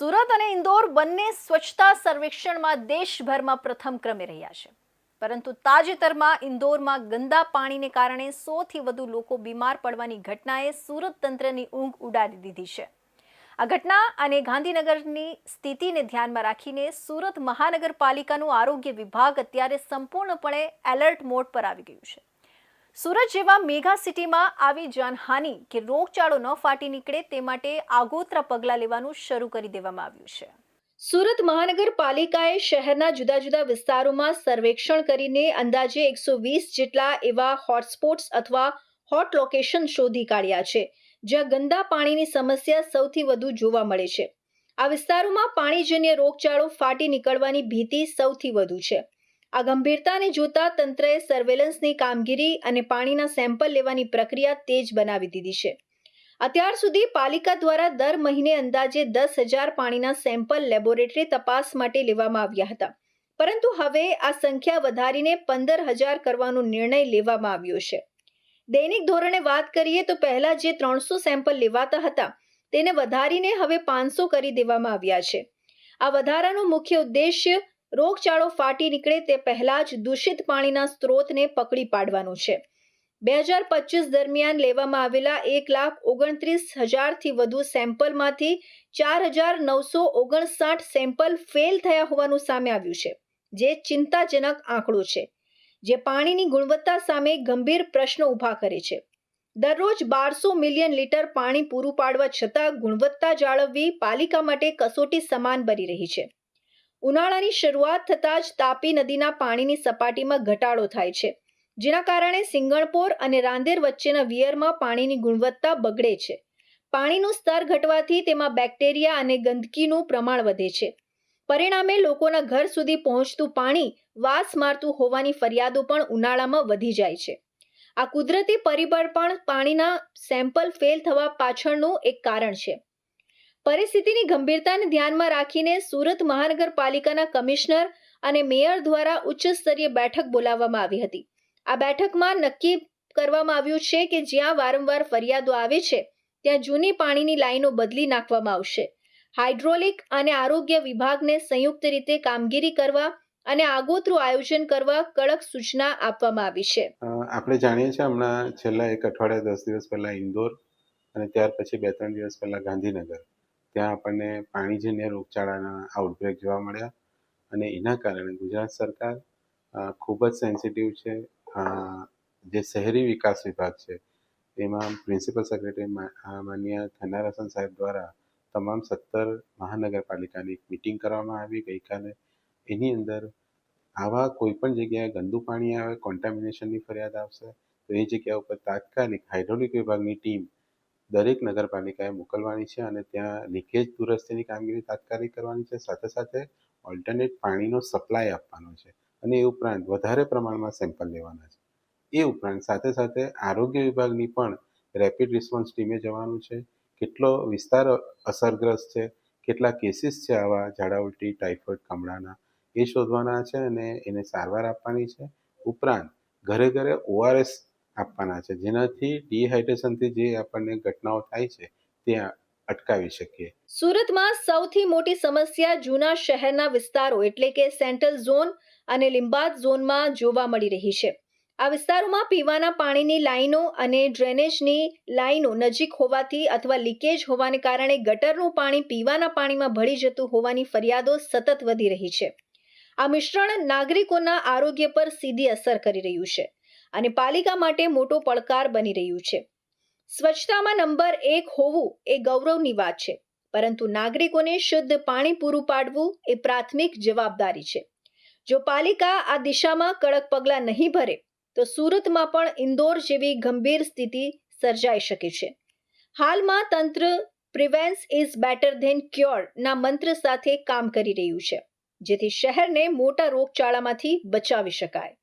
સુરત અને ઇન્દોર બંને સ્વચ્છતા સર્વેક્ષણમાં દેશભરમાં પ્રથમ ક્રમે રહ્યા છે. પરંતુ તાજેતરમાં ઇન્દોરમાં ગંદા પાણીને કારણે સોથી વધુ લોકો બીમાર પડવાની ઘટનાએ સુરત તંત્રની ઊંઘ ઉડાડી દીધી છે. આ ઘટના અને ગાંધીનગરની સ્થિતિને ધ્યાનમાં રાખીને સુરત મહાનગરપાલિકાનું આરોગ્ય વિભાગ અત્યારે સંપૂર્ણપણે એલર્ટ મોડ પર આવી ગયું છે. સુરત જેવા મેગા સિટીમાં આવી જાનહાનિ કે રોગચાળો ન ફાટી નીકળે તે માટે આગોતરા પગલાં લેવાનું શરૂ કરી દેવામાં આવ્યું છે. સુરત મહાનગરપાલિકાએ શહેરના જુદા જુદા વિસ્તારોમાં સર્વેક્ષણ કરીને અંદાજે એકસો વીસ જેટલા એવા હોટસ્પોટ્સ અથવા હોટ લોકેશન શોધી કાઢ્યા છે, જ્યાં ગંદા પાણીની સમસ્યા સૌથી વધુ જોવા મળે છે. આ વિસ્તારોમાં પાણીજન્ય રોગચાળો ફાટી નીકળવાની ભીતિ સૌથી વધુ છે. આ ગંભીરતાને જોતા તંત્રએ સર્વેલન્સની કામગીરી અને પાણીના સેમ્પલ લેવાની પ્રક્રિયા તેજ બનાવી દીધી છે. અત્યાર સુધી પાલિકા દ્વારા દર મહિને અંદાજે દસ હજાર પાણીના સેમ્પલ લેબોરેટરી તપાસ માટે લેવામાં આવ્યા હતા. પરંતુ હવે આ સંખ્યા વધારીને પંદર હજાર કરવાનો નિર્ણય લેવામાં આવ્યો છે. દૈનિક ધોરણે વાત કરીએ તો પહેલા જે ત્રણસો સેમ્પલ લેવાતા હતા, તેને વધારીને હવે પાંચસો કરી દેવામાં આવ્યા છે. આ વધારાનો મુખ્ય ઉદ્દેશ્ય રોગચાળો ફાટી નીકળે તે પહેલા જ દૂષિત પાણીના સ્ત્રોતને પકડી પાડવાનું છે. બે હજાર પચીસ દરમિયાન લેવામાં આવેલા એક લાખ ઓગણત્રીસ હજારથી વધુ સેમ્પલમાંથી ચાર હજાર નવસો ઓગણસાઠ સેમ્પલ ફેલ થયા હોવાનું સામે આવ્યું છે, જે ચિંતાજનક આંકડો છે, જે પાણીની ગુણવત્તા સામે ગંભીર પ્રશ્નો ઊભા કરે છે. દરરોજ બારસો મિલિયન લીટર પાણી પૂરું પાડવા છતાં ગુણવત્તા જાળવવી પાલિકા માટે કસોટી સમાન બની રહી છે. ઉનાળાની શરૂઆત થતાં જ તાપી નદીના પાણીની સપાટીમાં ઘટાડો થાય છે, જેના કારણે સિંગણપોર અને રાંદેર વચ્ચેના વિયરમાં પાણીની ગુણવત્તા બગડે છે. પાણીનું સ્તર ઘટવાથી તેમાં બેક્ટેરિયા અને ગંદકીનું પ્રમાણ વધે છે. પરિણામે લોકોના ઘર સુધી પહોંચતું પાણી વાસ મારતું હોવાની ફરિયાદો પણ ઉનાળામાં વધી જાય છે. આ કુદરતી પરિબળ પણ પાણીના સેમ્પલ ફેલ થવા પાછળનું એક કારણ છે. પરિસ્થિતિની ગંભીરતાને ધ્યાનમાં રાખીને સુરત મહાનગરપાલિકાના કમિશનર અને મેયર દ્વારા ઉચ્ચ સ્તરીય બેઠક બોલાવવામાં આવી હતી. આ બેઠકમાં નક્કી કરવામાં આવ્યું છે કે જ્યાં વારંવાર ફરિયાદો આવે છે, ત્યાં જૂની પાણીની લાઈનો બદલી નાખવામાં આવશે. હાઇડ્રોલિક અને આરોગ્ય વિભાગને સંયુક્ત રીતે કામગીરી કરવા અને આગોતરું આયોજન કરવા કડક સૂચના આપવામાં આવી છે. આપણે જાણીએ છીએ હમણાં છેલ્લા એક અઠવાડિયા દસ દિવસ પહેલા ઇન્દોર અને ત્યાર પછી બે ત્રણ દિવસ પહેલા ગાંધીનગર. ત્યાં આપણને પાણીજન્ય રોગચાળાના આઉટબ્રેક જોવા મળ્યા અને એના કારણે ગુજરાત સરકાર ખૂબ જ સેન્સિટિવ છે. જે શહેરી વિકાસ વિભાગ છે, એમાં પ્રિન્સિપલ સેક્રેટરી માન્ય થનાર સાહેબ દ્વારા તમામ સત્તર મહાનગરપાલિકાની એક મિટિંગ કરવામાં આવી. ગઈકાલે એની અંદર આવા કોઈ પણ જગ્યાએ ગંદુ પાણી આવે કોન્ટામિનેશનની ફરિયાદ આવશે, તો એ જગ્યા ઉપર તાત્કાલિક હાઇડ્રોલિક વિભાગની ટીમ દરેક નગરપાલિકાએ મોકલવાની છે અને ત્યાં લીકેજ દુરસ્તીની કામગીરી તાત્કાલિક કરવાની છે. સાથે સાથે ઓલ્ટરનેટ પાણીનો સપ્લાય આપવાનો છે અને એ ઉપરાંત વધારે પ્રમાણમાં સેમ્પલ લેવાના છે. એ ઉપરાંત સાથે સાથે આરોગ્ય વિભાગની પણ રેપિડ રિસ્પોન્સ ટીમે જવાનું છે. કેટલો વિસ્તાર અસરગ્રસ્ત છે, કેટલા કેસીસ છે આવા ઝાડા ઉલટી ટાઇફોઇડ કમળાના, એ શોધવાના છે અને એને સારવાર આપવાની છે. ઉપરાંત ઘરે ઘરે ઓઆરએસ આપવાના છે. જેનાથી ડિહાઇડ્રેશનથી જે આપણને ઘટનાઓ થાય છે, તે અટકાવી શકીએ. સુરતમાં સૌથી મોટી સમસ્યા જૂના શહેરના વિસ્તારો, એટલે કે સેન્ટ્રલ ઝોન અને લિંબાદ ઝોનમાં જોવા મળી રહી છે. આ વિસ્તારોમાં પીવાના પાણીની લાઈનો અને ડ્રેનેજની લાઈનો નજીક હોવાથી અથવા લીકેજ હોવાને કારણે ગટરનું પાણી પીવાના પાણીમાં ભળી જતું હોવાની ફરિયાદો સતત વધી રહી છે. આ મિશ્રણ નાગરિકોના આરોગ્ય પર સીધી અસર કરી રહ્યું છે. અને પાલિકા માટે મોટો પડકાર બની રહ્યું છે. સ્વચ્છતામાં નંબર એક હોવું એ ગૌરવની વાત છે, પરંતુ નાગરિકોને શુદ્ધ પાણી પૂરું પાડવું એ પ્રાથમિક જવાબદારી છે. જો પાલિકા આ દિશામાં કડક પગલાં નહીં ભરે, તો સુરતમાં પણ ઇન્દોર જેવી ગંભીર સ્થિતિ સર્જાઈ શકે છે. હાલમાં તંત્ર prevention is better than cure ના મંત્ર સાથે કામ કરી રહ્યું છે, જેથી શહેરને મોટા રોગચાળામાંથી બચાવી શકાય.